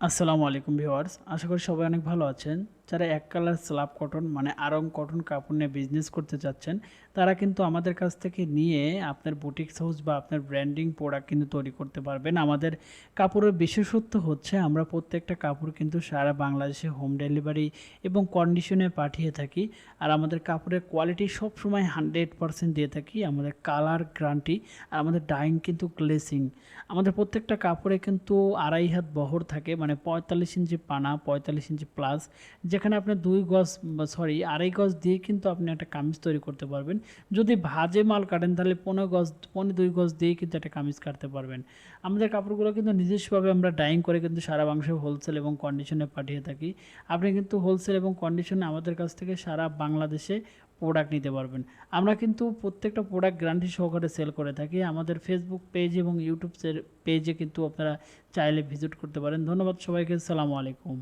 আসসালামু আলাইকুম ভিওয়ার্স আশা করি সবাই অনেক ভালো আছেন। যারা এক কালার স্ল্যাব কটন মানে আরং কটন কাপড় নিয়ে বিজনেস করতে চাচ্ছেন তারা কিন্তু আমাদের কাছ থেকে নিয়ে আপনার বুটিক্স হাউস বা আপনার ব্র্যান্ডিং প্রোডাক্ট কিন্তু তৈরি করতে পারবেন। আমাদের কাপড়ের বিশেষত্ব হচ্ছে আমরা প্রত্যেকটা কাপড় কিন্তু সারা বাংলাদেশে হোম ডেলিভারি এবং কন্ডিশনে পাঠিয়ে থাকি। আর আমাদের কাপড়ের কোয়ালিটি সবসময় হান্ড্রেড পারসেন্ট দিয়ে থাকি, আমাদের কালার গ্রান্টি আর আমাদের ডাইং কিন্তু গ্লেসিং আমাদের প্রত্যেকটা কাপড়ে কিন্তু আড়াই হাত বহর থাকে মানে পঁয়তাল্লিশ ইঞ্চি পানা, পঁয়তাল্লিশ ইঞ্চি প্লাস যেখানে আপনি দুই গজ সরি আড়াই গজ দিয়ে কিন্তু আপনি একটা কামিজ তৈরি করতে পারবেন। যদি ভাজে মাল কাটেন, তাহলে পনেরো গজ, পনেরো দুই গজ দিয়েই কিন্তু একটা কামিজ কাটতে পারবেন। আমাদের কাপড়গুলো কিন্তু নিজস্বভাবে আমরা ডাইং করে কিন্তু সারা বাংলাদেশে হোলসেল এবং কন্ডিশনে পাঠিয়ে থাকি। আপনি কিন্তু হোলসেল এবং কন্ডিশনে আমাদের কাছ থেকে সারা বাংলাদেশে প্রোডাক্ট নিতে পারবেন। আমরা কিন্তু প্রত্যেকটা প্রোডাক্ট গ্যারান্টি সহকারে সেল করে থাকি। আমাদের ফেসবুক পেজ এবং ইউটিউব পেজে কিন্তু আপনারা চাইলে ভিজিট করতে পারেন। ধন্যবাদ সবাইকে সালামু আলাইকুম।